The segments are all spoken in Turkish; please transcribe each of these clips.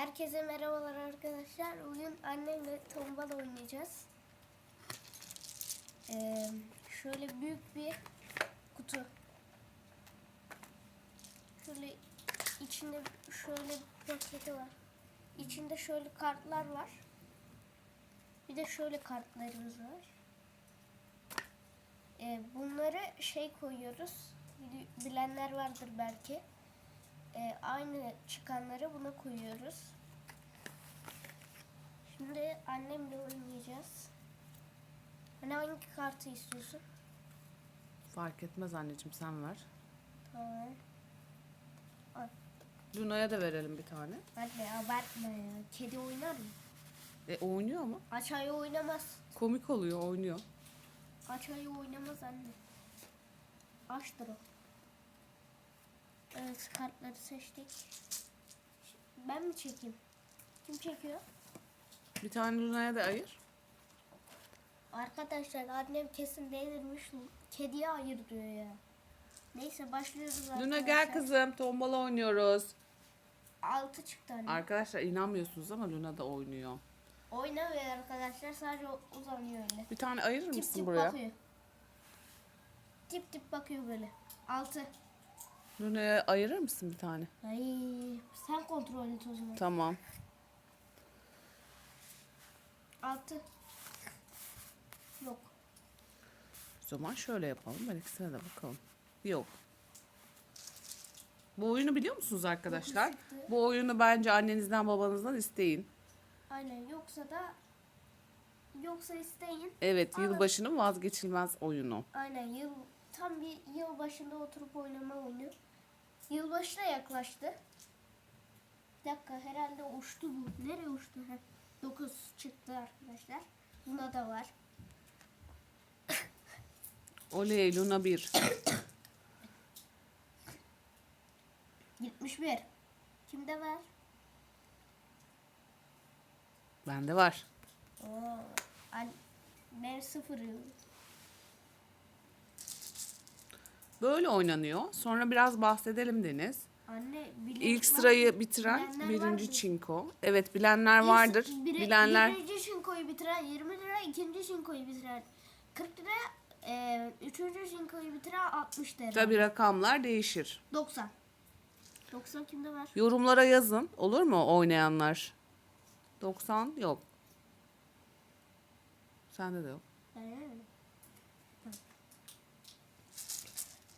Herkese merhabalar arkadaşlar. Bugün annemle tombala oynayacağız. Ee, şöyle büyük bir kutu. Şöyle içinde şöyle bir paketi var. İçinde şöyle kartlar var. Bir de şöyle kartlarımız var. Ee, bunları şey koyuyoruz. Bilenler vardır belki. Ee, aynı çıkanları buna koyuyoruz. Şimdi annemle oynayacağız. Hani hangi kartı istiyorsun? Fark etmez anneciğim sen ver. Tamam. Luna'ya da verelim bir tane. Anne abartma ya. Kedi oynar mı? E oynuyor ama. Açayı oynamaz. Komik oluyor oynuyor. Açayı oynamaz anne. Açtır o. Evet kartları seçtik. Ben mi çekeyim? Kim çekiyor? Bir tane Luna'ya da ayır. Arkadaşlar annem kesin delirmiş. Kediye ayır diyor ya. Neyse başlıyoruz arkadaşlar. Luna gel kızım tombala oynuyoruz. Altı çıktı anne. Arkadaşlar inanmıyorsunuz ama Luna da oynuyor. Oynamıyor arkadaşlar sadece uzanıyor öyle. Bir tane ayırır Tip mısın tip buraya? bakıyor. Tip tip bakıyor böyle. Altı. Luna'ya ayırır mısın bir tane? Ay, sen kontrol et o zaman. Tamam. Altı. Yok. O zaman şöyle yapalım. Ben ikisine de bakalım. Yok. Bu oyunu biliyor musunuz arkadaşlar? Bu oyunu bence annenizden babanızdan isteyin. Aynen yoksa da yoksa isteyin. Evet Alın. yılbaşının vazgeçilmez oyunu. Aynen yıl tam bir yıl başında oturup oynama oyunu. Yılbaşı da yaklaştı. Bir dakika herhalde uçtu bu. Nereye uçtu? 9 çıktı arkadaşlar. Buna da var. Oley Luna 1. 71. Kimde var? Bende var. Oo, an- ben sıfır yıl. Böyle oynanıyor. Sonra biraz bahsedelim Deniz. Anne bilen İlk sırayı bitiren Bilenler birinci vardır. çinko. Evet bilenler vardır. biri- Bilenler Birinci çinkoyu bitiren 20 lira, ikinci çinkoyu bitiren 40 lira, e, üçüncü çinkoyu bitiren 60 lira. tabi rakamlar değişir. 90. 90 kimde var? Yorumlara yazın. Olur mu oynayanlar? 90 yok. Sende de yok. Ee.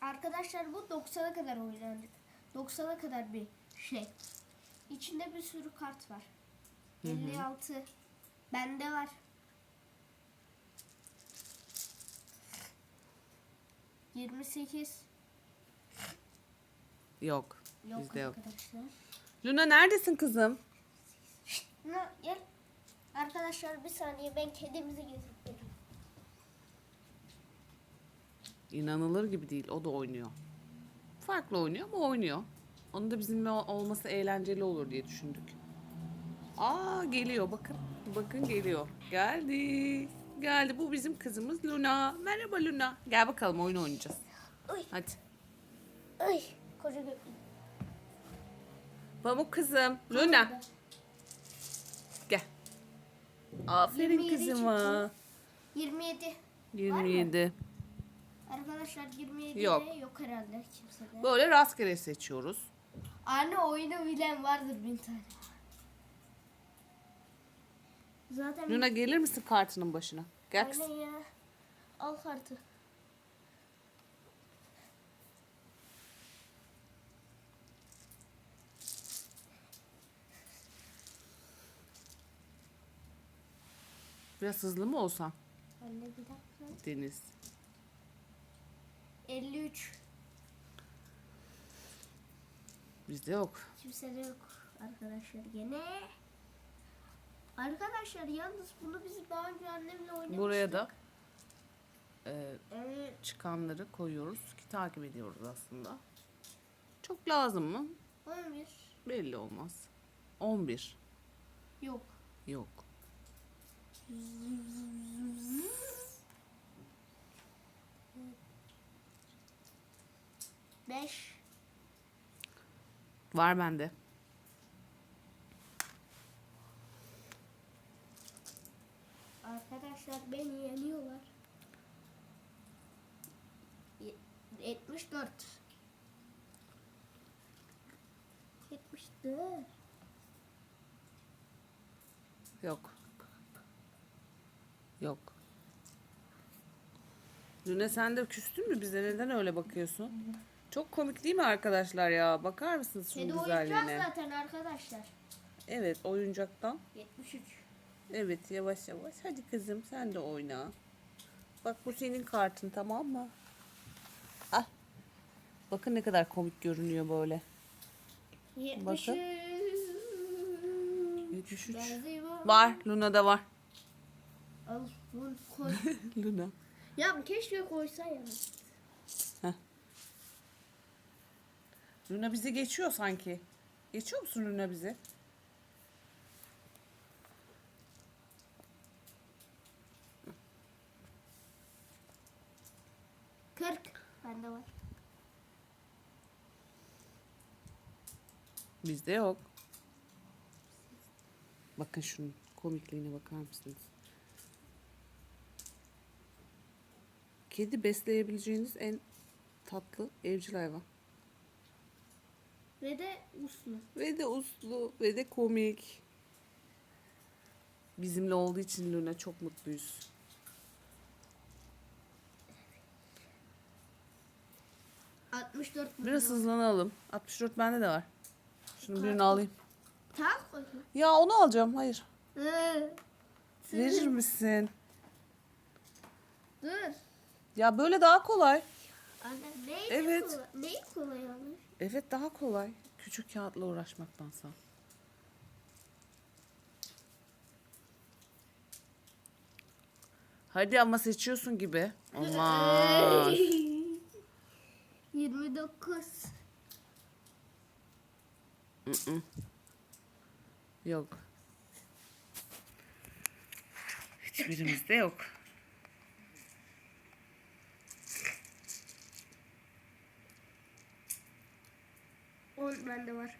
Arkadaşlar bu 90'a kadar oynanacak. 90'a kadar bir şey. İçinde bir sürü kart var. 56. Bende var. Yirmi sekiz. Yok. Yok Bizde yok. arkadaşlar. Luna neredesin kızım? Ne, gel. Arkadaşlar bir saniye ben kedimizi getirip İnanılır gibi değil. O da oynuyor. Farklı oynuyor ama oynuyor. Onun da bizimle ol- olması eğlenceli olur diye düşündük. Aa geliyor bakın. Bakın geliyor. Geldi. Geldi. Bu bizim kızımız Luna. Merhaba Luna. Gel bakalım oyun oynayacağız. Oy. Hadi. Ay koca göklü. Pamuk kızım. Luna. Gel. Aferin 27 kızıma. 27. 27. Arkadaşlar 27 Yok. yok herhalde kimsede. Böyle rastgele seçiyoruz. Anne oyunu bilen vardır bin tane. Zaten Luna gelir misin kartının başına? Gel. Aynen ya. Al kartı. Biraz hızlı mı olsan Anne bir dakika. Deniz? 53. Bizde yok. Kimsede yok arkadaşlar gene. Arkadaşlar yalnız bunu biz daha önce annemle oynamıştık. Buraya da e, Evet. çıkanları koyuyoruz ki takip ediyoruz aslında. Çok lazım mı? 11. Belli olmaz. 11. Yok. Yok. Beş. Var bende. Arkadaşlar beni yeniyorlar. 74. 74. Yok. Yok. Düne sen de küstün mü bize? Neden öyle bakıyorsun? Hı. Çok komik değil mi arkadaşlar ya? Bakar mısınız şunun Kedi oyuncak güzelliğine? zaten arkadaşlar. Evet oyuncaktan. 73. Evet yavaş yavaş. Hadi kızım sen de oyna. Bak bu senin kartın tamam mı? Al. Bakın ne kadar komik görünüyor böyle. 73. 73. Benziyor. Var. Luna'da var. Al bunu koy. Luna. ya keşke koysa ya. Luna bizi geçiyor sanki. Geçiyor musun Luna bizi? Kırk. Bende var. Bizde yok. Bakın şunun komikliğine bakar mısınız? Kedi besleyebileceğiniz en tatlı evcil hayvan. Ve de uslu. Ve de uslu ve de komik. Bizimle olduğu için Luna çok mutluyuz. Altmış dört. Biraz hızlanalım. 64 bende de var. Şunu birini alayım. Bakayım. Ya onu alacağım. Hayır. Hı. Verir misin? Dur. Ya böyle daha kolay. Anne neyi Evet. kolay? Neyi kolay almış? Evet daha kolay. Küçük kağıtla uğraşmaktansa. Hadi ama seçiyorsun gibi. Olmaz. 29. Mm-mm. yok. Hiçbirimizde yok. On bende var.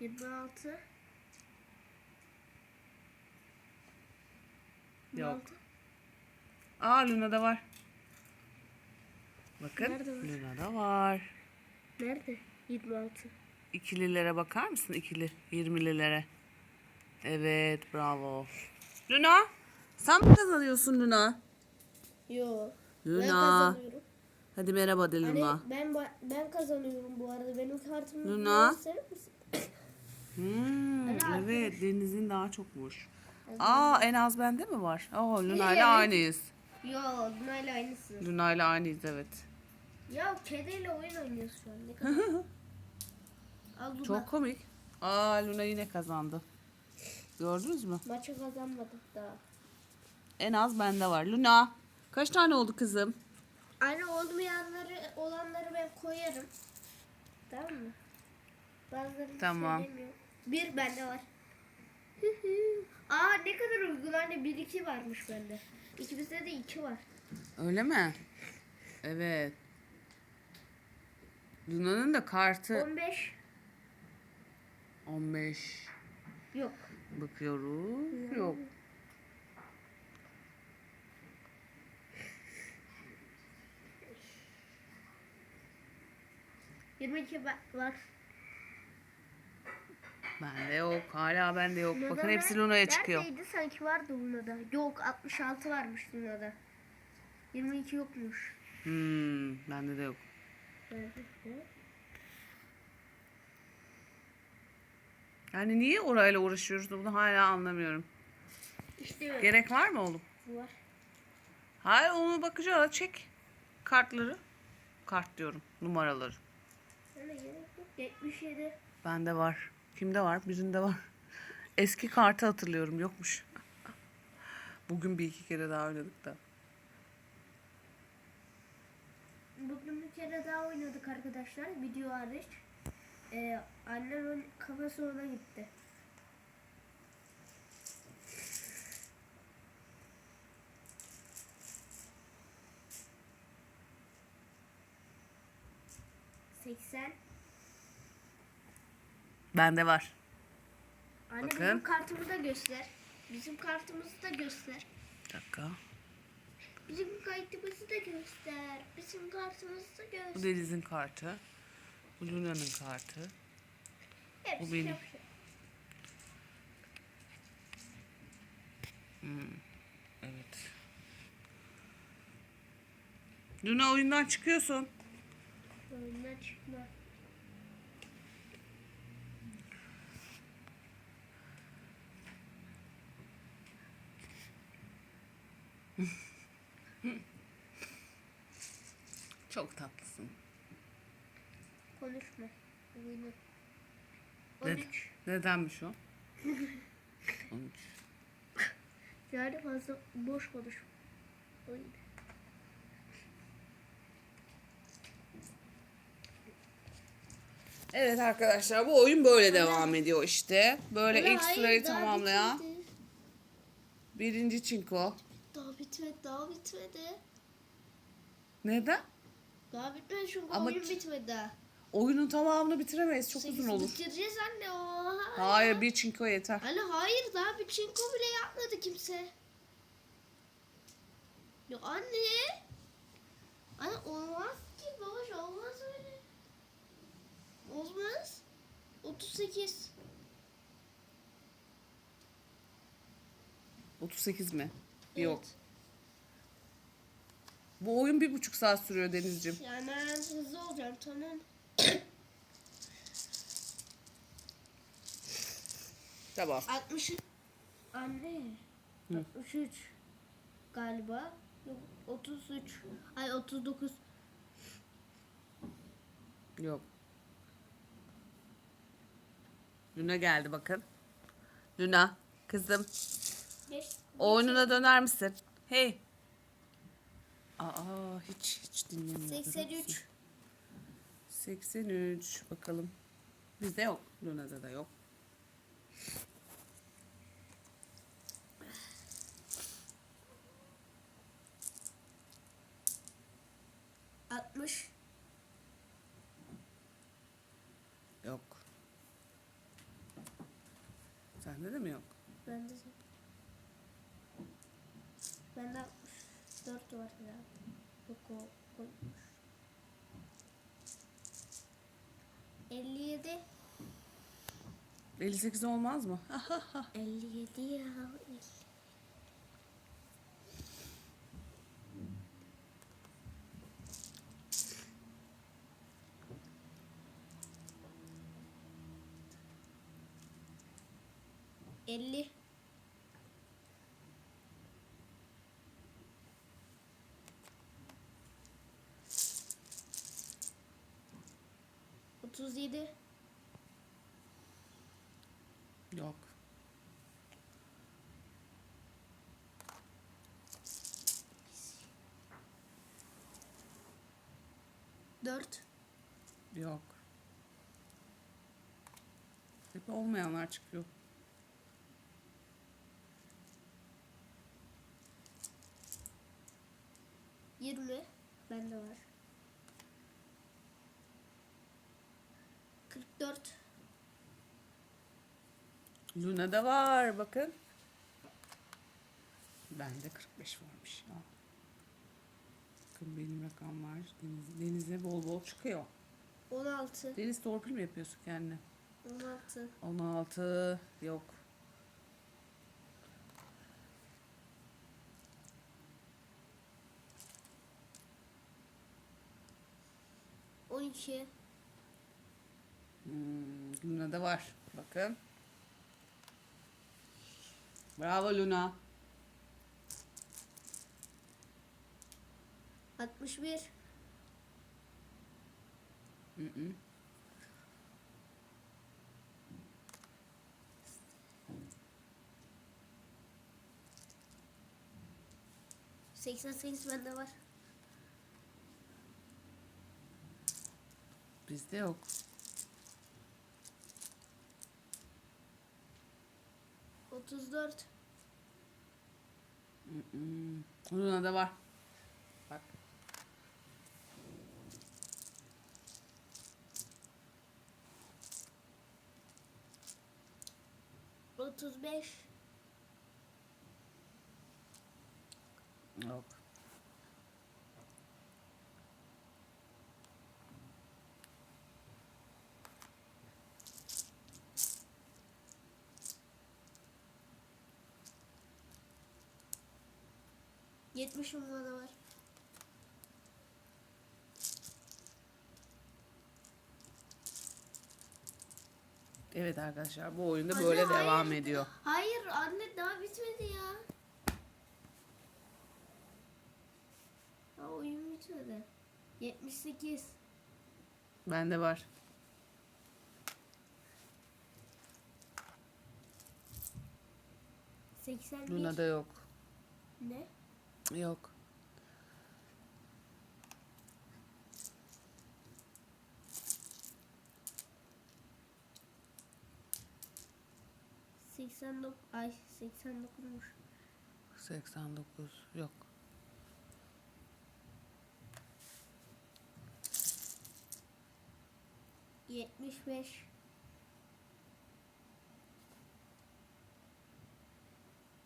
Yirmi altı. Yok. Aa Luna'da var. Bakın Nerede var? Luna'da var. Nerede? 26. İkililere bakar mısın? İkili. Yirmililere. Evet bravo. Luna sen mi kazanıyorsun Luna? Yo. Ben Luna. kazanıyorum. Hadi merhaba de Hani Luna. ben ba- ben kazanıyorum bu arada. Benim kartımı Luna. gösterir misin? Hmm, Luna evet Deniz'in daha çokmuş. Aa en az bende mi var? Oo Luna ile aynıyız. Yo, Luna ile aynısın. Luna ile aynıyız evet. Ya kediyle oyun oynuyoruz şu an. Ne kadar? Al Luna. Çok komik. Aa Luna yine kazandı. Gördünüz mü? Maçı kazanmadık daha. En az bende var. Luna kaç tane oldu kızım? Anne olmayanları olanları ben koyarım. Tamam mı? Bazılarını Tamam. söylemiyorum. Bir bende var. Aa ne kadar uygun anne. Bir iki varmış bende. İkimizde de iki var. Öyle mi? Evet. Luna'nın da kartı 15 15. yok. Bakıyoruz. Yok. Yirmi iki ba- var. Bende yok. Hala bende yok. Luna'da Bakın hepsi Luna'ya çıkıyor. Neredeydi sanki vardı Luna'da. Yok 66 varmış Luna'da. 22 yokmuş. Hmm, bende de yok. Yani niye orayla uğraşıyoruz bunu hala anlamıyorum. İşte Gerek var mı oğlum? var. Hayır onu bakacağız. Çek kartları. Kart diyorum. Numaraları. Öyle gerek yok. 77. Bende var. Kimde var? Birinde var. Eski kartı hatırlıyorum. Yokmuş. Bugün bir iki kere daha oynadık da. Bugün bir kere daha oynadık arkadaşlar. Video hariç. Ee, annemin kafası ona gitti. Seksen. Bende var. Anne Bakın. bizim kartımızı da göster. Bizim kartımızı da göster. Bir dakika. Bizim kartımızı da göster. Bizim kartımızı da Bu göster. Deniz'in kartı. Bu Luna'nın kartı. Hepsi bu benim. çok şey. Evet. Luna oyundan çıkıyorsun. Oyundan çıkma. Çok tatlısın. Konuşma. Oyunu. Ne- 13. nedenmiş o? 13. Yani fazla boş konuş. Oyun. Evet arkadaşlar bu oyun böyle devam ediyor işte. Böyle hayır, sırayı daha tamamlayan bitmedi. birinci çinko. Daha bitmedi, daha bitmedi. Neden? Daha bitmedi çünkü Ama oyun bitmedi daha. Oyunun tamamını bitiremeyiz. Çok uzun olur. Bitireceğiz anne o. Hayır bir çinko yeter. Anne hayır daha bir çinko bile yapmadı kimse. Ya anne. Anne olmaz ki boş olmaz. Olmaz. 38. 38 mi? Yok. Evet. Bu oyun bir buçuk saat sürüyor Deniz'cim. Yani ben hızlı olacağım tamam. Tamam. 60 Anne. 63 galiba. Yok 33. Ay 39. Yok. Luna geldi bakın. Luna kızım 5. oyununa döner misin? Hey. Aa hiç hiç dinlemiyor. görüyor musun? 83. 83 bakalım. Bizde yok. Luna'da da yok. Altmış. Yok. Sende de mi yok? Bende de. Bende 64 var ya. Yok koymuş. 57. 58 olmaz mı? 57 ya. Elli. Otuz yedi. Yok. Dört. Yok. Hep olmayanlar çıkıyor. Yirmi. Bende var. Kırk dört. Luna'da var bakın. Bende 45 varmış ya. Bakın benim rakamlar Deniz, Deniz'e bol bol çıkıyor. On altı. Deniz torpil mi yapıyorsun kendine? On altı. 16 yok. On iki. Hmm, Luna'da var. Bakın. Bravo Luna. Altmış bir. Hı hı. Seksen sekiz bende var. Bizde yok. Otuz dört. Hı. Luna'da var. Bak. 35. Yok. Yetmiş numara var. Evet arkadaşlar bu oyunda Anne, böyle hayır. devam ediyor. Hayır anne daha bitmedi ya. Ha oyun bitmedi. 78. Bende var. Bir. Luna'da yok. Ne? Yok. Seksen dok ay seksen dokuzmuş. Seksen dokuz yok. Yetmiş beş.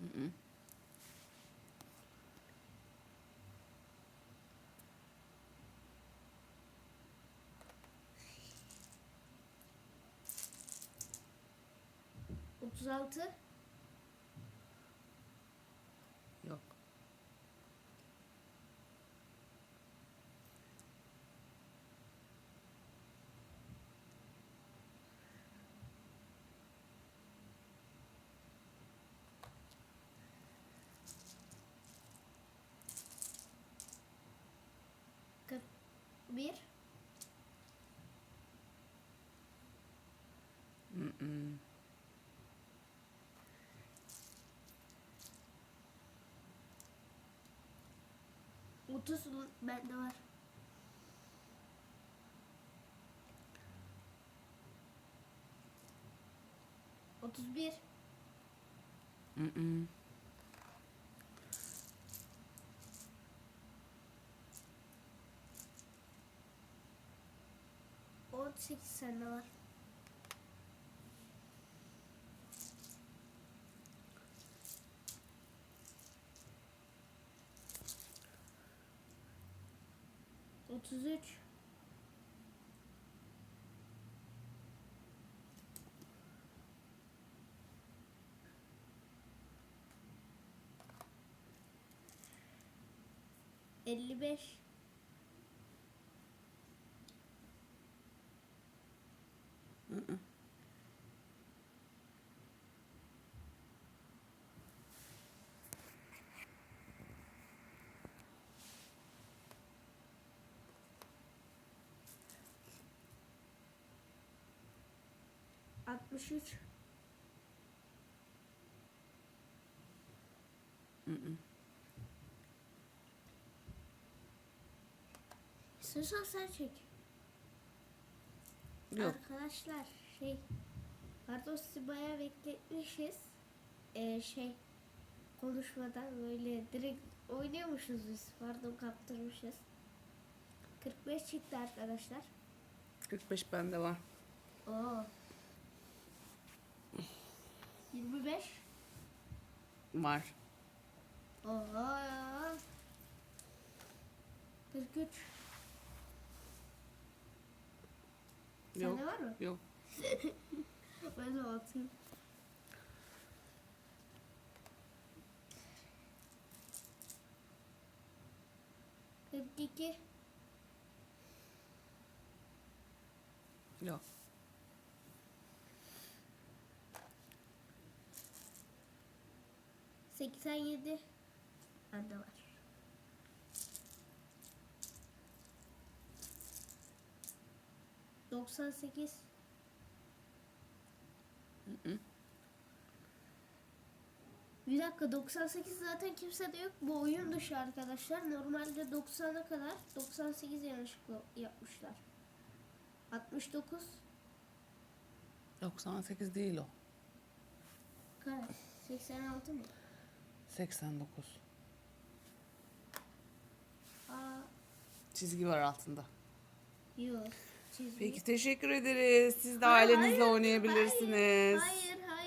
Mm-mm. 36. Yok. Bir. Mm-mm. Hı. Otuz bende var. Otuz bir. On sekiz sende var. 33 55 63. İstiyorsan sen çek. Yok. Arkadaşlar şey pardon sizi bayağı bekletmişiz. Ee, şey konuşmadan böyle direkt oynuyormuşuz biz. Pardon kaptırmışız. 45 çıktı arkadaşlar. 45 bende var. Oo. 25. Var. Oo. 43. Yok. Sende var mı? Yok. Ben de atayım. Kırk iki. Yok. Seksen yedi. Bende var. Doksan sekiz. Bir dakika 98 zaten kimse de yok. Bu oyun dışı arkadaşlar. Normalde 90'a kadar 98 yanlışlıkla yapmışlar. 69 98 değil o. kaç? 86 mı? 89. Aa, Çizgi var altında. yok. Çizgi. Peki teşekkür ederiz. Siz de Hayır, ailenizle hayır, oynayabilirsiniz. Hayır,